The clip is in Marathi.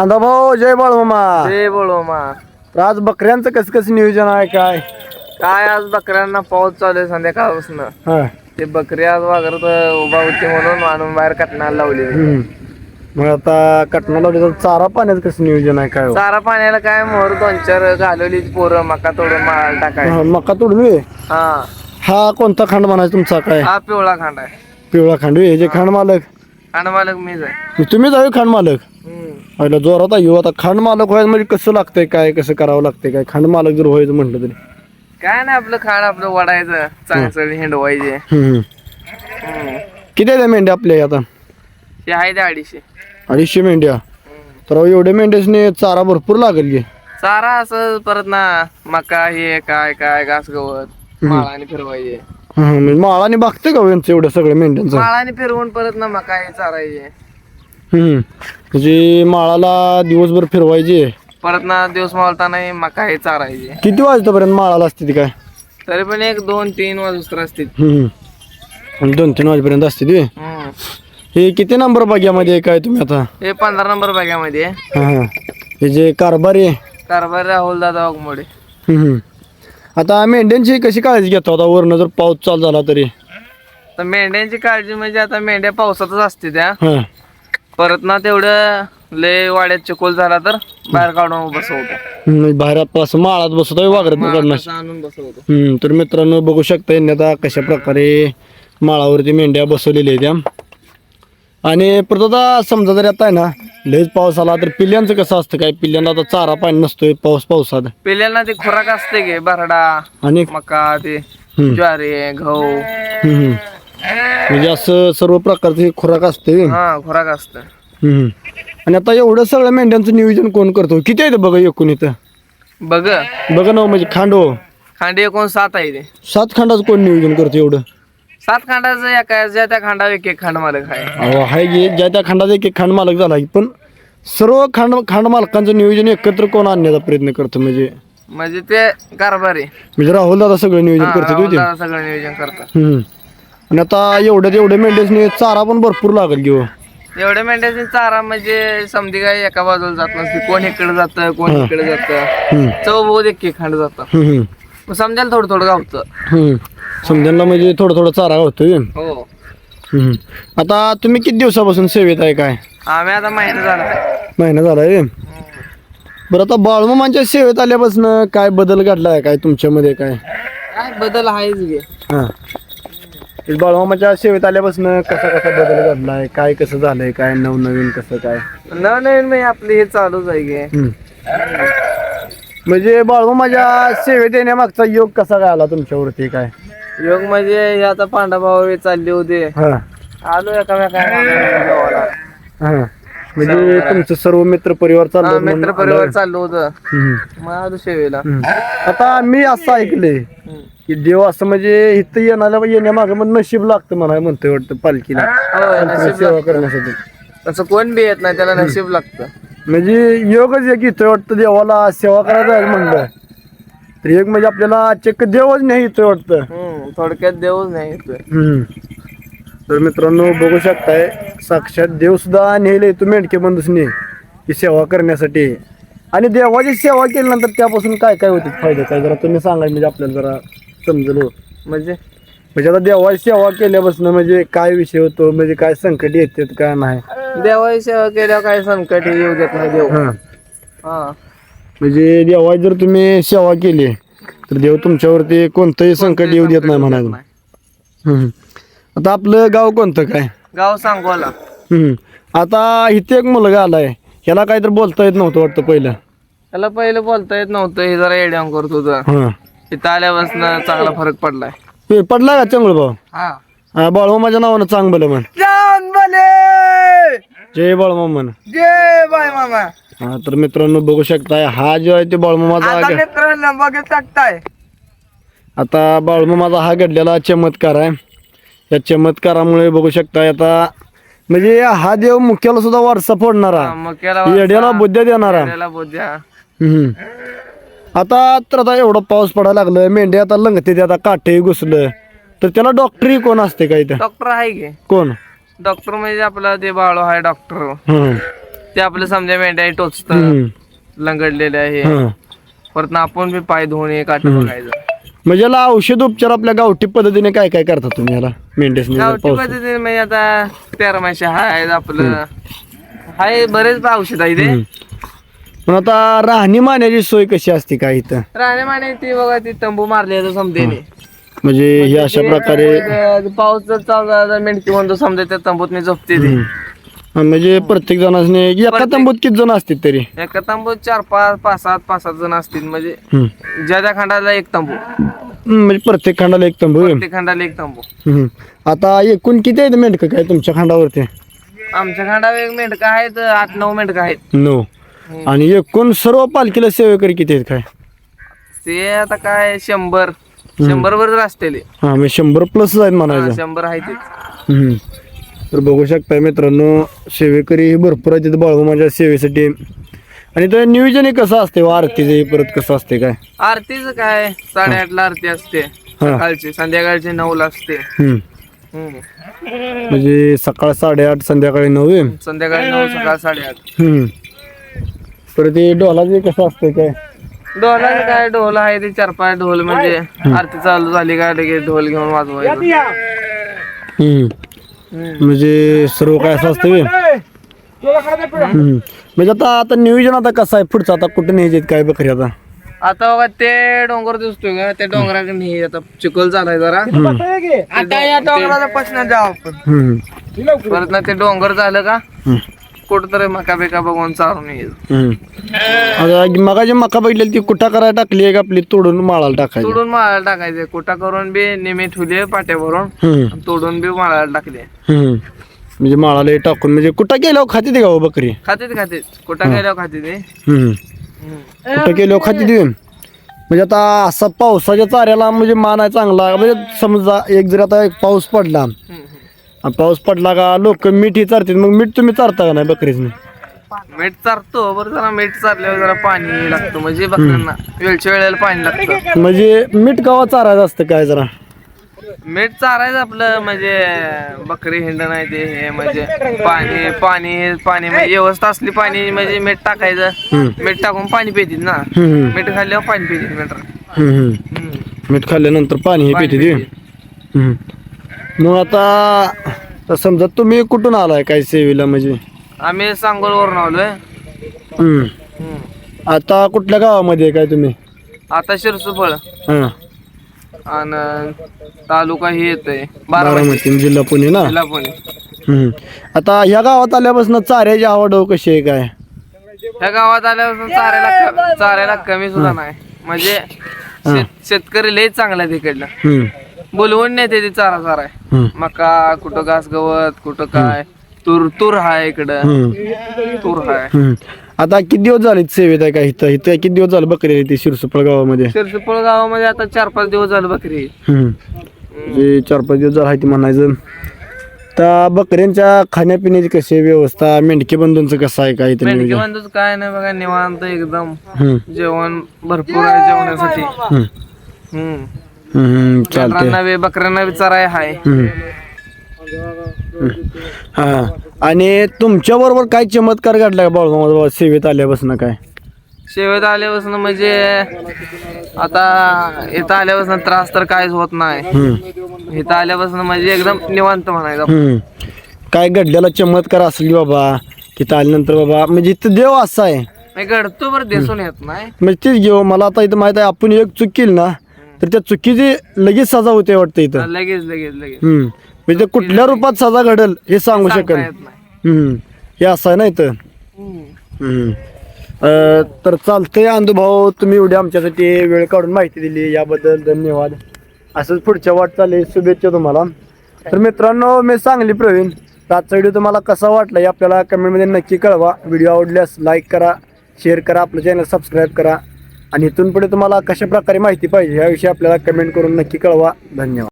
आंदा भाऊ जय बाळमामा ते बोलो मा तर आज बकऱ्यांचं कसं कसं नियोजन आहे काय? काय आज बकऱ्यांना पाऊस चालू आहे संध्याकाळपासून. हा. ते बकरी आज वागरत उभा होती म्हणून आणून बाहेर कटण्याला लावली. हम्म. मग आता कटणा लावली तर चारा पाण्याचं कसं नियोजन आहे काय हो? चारा पाण्याला काय मोहर दोन चार घालवली पोरं मका तोडून माळ टाकाय हा, मका तोडवी हा. हा कोणता खांड म्हणायचा तुमचा काय? हा पिवळा खांड आहे. पिवळा खांड हे जे खांड मालक. खांड मालक मीच आहे. तुम्ही जाऊ खांड मालक? पहिला जोरात येऊ आता खांड मालक व्हायचं म्हणजे कसं लागतंय काय कसं करावं लागतंय काय? खांड मालक जर व्हायचं म्हटलं तरी. काय नाही आपलं खांड आपलं वडायचं चांगलं हिंडवायचे हम्म. किती आहे त्या मेंढ्या आपल्या आता? ते आहे ते अडीचशे. अडीचशे मेंढ्या. तर अहो, एवढ्या मेंढ्यासने चारा भरपूर लागेल की. चारा असं परत ना मका हे काय काय घास गवत माळाने फिरवायचे. म्हणजे माळाने बघते का हो यांचं एवढं सगळं मेंढ्यांचं? माळाने फिरवून परत ना मका हे चारायचे. हम्म. म्हणजे माळाला दिवसभर फिरवायचे. परत ना दिवस मावळताना हे मका हे चारायचे. किती वाजतापर्यंत माळाला असते ती काय? तरी पण एक दोन तीन वाजूस्तर असतील हम्म. आणि दोन तीन वाजेपर्यंत असते ती? हम्म. हे किती नंबर बाग्यामध्ये आहे काय तुम्ही आता? हे पंधरा नंबर बॅगामध्ये आहे. हां हां. हे जे कारभारी आहे. कारभार राहुल दादा वाघमोडे. हम्म, हम्म. आता मेंढ्यांची कशी काळजी घेतो आता? वरनं जर पाऊस चालू झाला तरी. तर मेंढ्यांची काळजी म्हणजे आता मेंढ्या पावसातच असते त्या. हां. परत ना तेवढं लय वाड्यात चिकोल झाला तर बाहेर काढून बसवतो. हम्म, बाहेर माळात बसतो वागरत आणून बसवतो. हम्म, तर मित्रांनो बघू शकता यांनी आता कशा प्रकारे माळावरती मेंढ्या बसवलेल्या आहेत त्या आणि परत आता समजा जर आता आहे ना लयच पाऊस आला तर पिल्ल्यांचं कसं असतं काय? पिल्ल्यांना आता चारा पाणी नसतोय पाऊस पावसात. पिल्यांना ते खुराक असते गे बरडा आणि मका ते हम्म, ज्वारी गहू. हम्म, हम्म. म्हणजे असं सर्व प्रकारचे खुराक असते हा खुराक असत. हम्म. आणि आता एवढं सगळं मेंढ्यांचं नियोजन कोण करतो? किती आहे ते बघा एकूण इथं? बघ. बघा ना हो, म्हणजे खांडो खांडी एकूण सात आहे ते. सात खांडाचं कोण नियोजन करतो एवढं? सात खांडाचं एका ज्या त्या खांडावर एक एक खांड मालक आहे. अहो हाय गे ज्या त्या खंडाचा एक एक खांड मालक झाला पण सर्व खांड खांड मालकांचं नियोजन एकत्र कोण आणण्याचा प्रयत्न करतो? म्हणजे म्हणजे ते कारभारी. म्हणजे राहुल दादा सगळं नियोजन हा, करतो ते? सगळं नियोजन करतात. हम्म. आणि आता एवढ्या एवढ्या मेंढ्यासनी चारा पण भरपूर लागेल घेऊ एवढ्या मेंढ्याची चारा म्हणजे समधी काय एका बाजूला जात नसते. कोण इकडे जातं कोण हा. इकडे जातं. चौ बहुत एक खांड जातं. मग समजायला थोडं थोडं गावचं समजायला म्हणजे थोडं थोडं चारा होतोय हो. हम्म. आता तुम्ही किती दिवसापासून सेवेत आहे काय? आम्ही आता महिना झाला. महिना झाला आहे. बरं आता बाळमामांच्या सेवेत आल्यापासून काय बदल घडला आहे काय तुमच्यामध्ये काय? काय बदल आहेच गे हां. बाळमामाच्या सेवेत आल्यापासून कसा कसा बदल घडला आहे काय कसं झालंय? काय नवनवीन कसं काय? नवीन म्हणजे आपले हे चालूच आहे गे हम्म. म्हणजे बाळमामाच्या सेवेत येण्यामागचा योग कसा काय आला तुमच्यावरती? काय? योग म्हणजे हे आता पांडाभाऊ चालले होते. हां. आलो एकामेका हां. म्हणजे तुमचं सर्व मित्र परिवार चाललो मित्र परिवार चाललो होतं. मग आलो सेवेला. आता मी असं ऐकलंय हम्म. की देव असं म्हणजे इथं येण्याला येण्यामागं मग नशीब लागतं मला म्हणतोय वाटतं पालखीला. होय, पालखीला नशीब सेवा करण्यासाठी. तसं कोण बी येत नाही त्याला नशीब लागतं. म्हणजे योगच एक इथं वाटतं देवाला सेवा करायला जायला म्हणलं. तर एक म्हणजे आपल्याला चक्क देवच नाही इथं वाटतं. हम्म, थोडक्यात देऊच नाही येतोय हम्म. तर मित्रांनो बघू शकताय साक्षात देव सुद्धा नेले येतो मेंढके बंधूसने ही सेवा करण्यासाठी. आणि देवाची सेवा केल्यानंतर त्यापासून काय काय होते फायदे? काय जरा तुम्ही सांगा म्हणजे आपल्याला जरा समजलो. म्हणजे? म्हणजे आता देवाची सेवा केल्यापासून म्हणजे काय विषय होतो? म्हणजे काय संकट येतात काय नाही? देवाची सेवा केल्यावर काही संकट येऊ देत नाही देव. हा. हा. म्हणजे देवाची जर तुम्ही सेवा केली तर देव तुमच्यावरती कोणतंही संकट येऊ देत नाही म्हणायचं. हम्म. आता आपलं गाव कोणतं काय? गाव सांगोला. हम्म. आता इथे एक मुलगा आलाय. ह्याला काहीतरी बोलता येत नव्हतं वाटतं पहिलं. त्याला पहिलं बोलता येत नव्हतं. हे जरा एडियाम करत होतं. हा. इथं आल्यापासून चांगला फरक पडलाय. हे पडला का चांगलं भाऊ? हा. हा बाळमा माझ्या नावानं चांग बोल म्हण. जय बाळमा म्हण. जय बाय मामा हा तर मित्रांनो बघू शकताय हा जो आहे ते बाळमामाचा आता हा ग- मित्रांनो बघत टाकताय आता बाळमामाचा हा घडलेला चमत्कार आहे. या चमत्कारामुळे बघू शकताय आता म्हणजे हा देव मुख्याला सुद्धा वारसा फोडणारा. मग केला येड्याला बुद्ध्या देणारा. हम्म. आता तर आता एवढा पाऊस पडायला लागलं मेंढे आता लंगते ते आता काटे घुसलं तर त्याला डॉक्टरी कोण असते काय इथं? डॉक्टर आहे की. कोण? डॉक्टर म्हणजे आपला ते बाळू आहे डॉक्टर. ते आपलं समजा मेंढ्या टोचत. लंगडलेले आहे. हा. परत आपण बी पाय काट हम्म. बघायचं. म्हणजे याला औषध उपचार आपल्या गावठी पद्धतीने काय काय करता तुम्ही याला? मेंढ्यासनी जर गावठी पाऊस पद्धतीने म्हणजे आता तेरामाशे हाय आपलं. हाय बरेच औषध आहे ते. पण आता राहणी माण्याची सोय कशी असते काय इथं? राणे माने ती बघा ती तंबू मारले तर समजे म्हणजे हे अशा प्रकारे पाऊस जर चालू झाला मेंढकी म्हणतो समजा त्या तंबूत मी झोपते ती. हा, म्हणजे प्रत्येक जणांनी एका तंबूत किती जण असतील तरी? एका तंबूत चार पाच पाच सात पाच सात जण असतील. म्हणजे हम्म. ज्या त्या खंडाला एक तंबू. हम्म, म्हणजे प्रत्येक खंडाला एक तंबू. प्रत्येक खंडाला एक तंबू. हम्म. आता एकूण किती आहेत मेंढकं काय तुमच्या खंडावरती? आमच्या खंडावर एक मेंढका आहेत आठ नऊ मेंढका आहेत. नऊ. आणि एकूण सर्व पालखीला सेवेकरी किती आहेत काय? ते आता काय शंभर. शंभर वर असतील हा म्हणजे शंभर प्लस आहेत म्हणायचं. शंभर आहे ते. हम्म. तर बघू शकता मित्रांनो सेवेकरी हे भरपूर आहेत बाळू माझ्या सेवेसाठी. आणि तर नियोजन हे कसं असते व आरतीचं हे परत कसं असते काय? आरतीच काय? साडेआठला आरती असते. सकाळची. संध्याकाळची नऊला असते. हम्म. हम्म. म्हणजे सकाळ साडेआठ संध्याकाळी नऊ आहे. संध्याकाळी नऊ सकाळ साडेआठ. हम्म. परत हे डोलाचे कसं असते काय? ढोला काय ढोल आहे ते चार पाच ढोल म्हणजे आरती चालू झाली का लगेच ढोल घेऊन वाजवायचं. हम्म. म्हणजे सर्व काय असं असतं? हम्म. म्हणजे आता आता नियोजन आता कसं आहे? पुढचं आता कुठं न्यायचे काय बकरी आता? आता बघा ते डोंगर दिसतोय का त्या डोंगराकडे नाही आता चिखल झालाय जरा. आता या डोंगराचा पसण्यात जाऊ आपण. हम्म. परत ना ते डोंगर झालं का? हम्म. कुठंतरी मका बिका बघून चालून. आता मगाची मका बघितलेली ती कुठा करायला टाकली आहे का आपली तोडून माळाला टाकायची. तोडून माळायला टाकायचे. कुटा करून बी निमे ठेवले पाट्या भरून हम्म. आणि तोडून बी माळायला टाकले. हम्म. म्हणजे माळाला हे टाकून म्हणजे कुठं गेल्यावर खाते ते का हो बकरी? खातेच खातेच कुटा गेल्यावर खाते ते हम्म. कुठं गेल्यावर खाते ते म्हणजे आता असा पावसाच्या चाऱ्याला म्हणजे मान आहे चांगला. म्हणजे समजा एक जर आता एक पाऊस पडला आणि पाऊस पडला का लोक मीठ ही चारतात. मग मीठ तुम्ही चारता का नाही बकरीच मीठ चारतो बरं जरा मीठ चारल्यावर जरा पाणी लागतं. म्हणजे बकऱ्यांना वेळच्या वेळेला पाणी लागतं. म्हणजे मीठ गावात चारायचं असतं काय जरा? मीठ चारायचं आपलं म्हणजे बकरी हिंड नाही ते हे म्हणजे पाणी पाणी पाणी म्हणजे व्यवस्था असली पाणी म्हणजे मीठ टाकायचं. मीठ टाकून पाणी पितील ना. हम्म. मीठ खाल्ल्यावर पाणी पितील हम्म, हम्म. मीठ खाल्ल्यानंतर पाणी हे पाणी पिते ते पिते. हम्म. मग आता तर समजा तुम्ही कुठून आलाय काय सेवेला म्हणजे? आम्ही सांगोलवरून आलोय. हम्म. आता कुठल्या गावामध्ये आहे काय तुम्ही? आता शिरसुफळ. हा. आणि तालुका हे येतोय. बारामती. बारामती जिल्हा पुणे ना? जिल्हा पुणे. हम्म. आता ह्या गावात आल्यापासून चाऱ्याची आवड कशी आहे काय? ह्या गावात आल्यापासून चाऱ्याला क- चाऱ्याला कमी सुद्धा नाही. म्हणजे शेत- शेतकरी लय चांगला आहे तिकडलं. हम्म. बोलवून नेते ते चारा चारा आहे. मका कुठं घास गवत कुठं काय? तूर तूर हाय इकडं. तूर हाय. हम्म. आता किती दिवस झाले सेवेत आहे का इथं? इथं किती दिवस झाले बकरी आहे ती शिरसुपळ गावामध्ये? शिरसुपळ गावामध्ये आता चार पाच दिवस झालं बकरी. हम्म. म्हणजे चार पाच दिवस झाला आहे ती म्हणायचं. त्या बकऱ्यांच्या खाण्यापिण्याची कशी आहे व्यवस्था? मेंढके बंधूंचं कसं आहे काय इथं मेंढकी नियोजन? बंधूच काय नाही बघा निवांत एकदम. हम्म. जेवण भरपूर आहे जेवणासाठी. हम्म. हम्म. मेंढरांना बी बकऱ्यांना बी चराय हाय. हा. आणि तुमच्या बरोबर काय चमत्कार घडला का बाळगाव सेवेत आल्यापासून काय? शेवेत आल्यापासून म्हणजे आता इथं आल्यापासून त्रास तर काहीच होत नाही. इथं आल्यापासून म्हणजे एकदम निवांत म्हणायचं. काय घडलेला चमत्कार असली बाबा तिथं आल्यानंतर बाबा म्हणजे इथं देव असा आहे. घडतो बरं दिसून येत नाही. म्हणजे तेच घेऊ मला आता इथं माहीत आहे आपण एक चूक केली ना तर त्या चुकीची लगेच सजा होते वाटतं इथं. लगेच लगेच लगेच. हम्म. म्हणजे कुठल्या रूपात सजा घडल हे सांगू सांगता शकेल येत नाही. हम्म. हे असं आहे ना इथं? हम्म. हम्म. अं, तर चालतंय अंधुभाऊ तुम्ही एवढी आमच्यासाठी वेळ काढून माहिती दिली याबद्दल धन्यवाद. असंच पुढच्या वाटचाली शुभेच्छा तुम्हाला. तर मित्रांनो मी सांगली प्रवीण. तर आजचा व्हिडिओ तुम्हाला कसा वाटला हे आपल्याला कमेंटमध्ये नक्की कळवा. व्हिडिओ आवडल्यास लाईक करा शेअर करा आपलं चॅनल सबस्क्राईब करा. आणि इथून पुढे तुम्हाला कशा प्रकारे माहिती पाहिजे याविषयी आपल्याला कमेंट करून नक्की कळवा. धन्यवाद.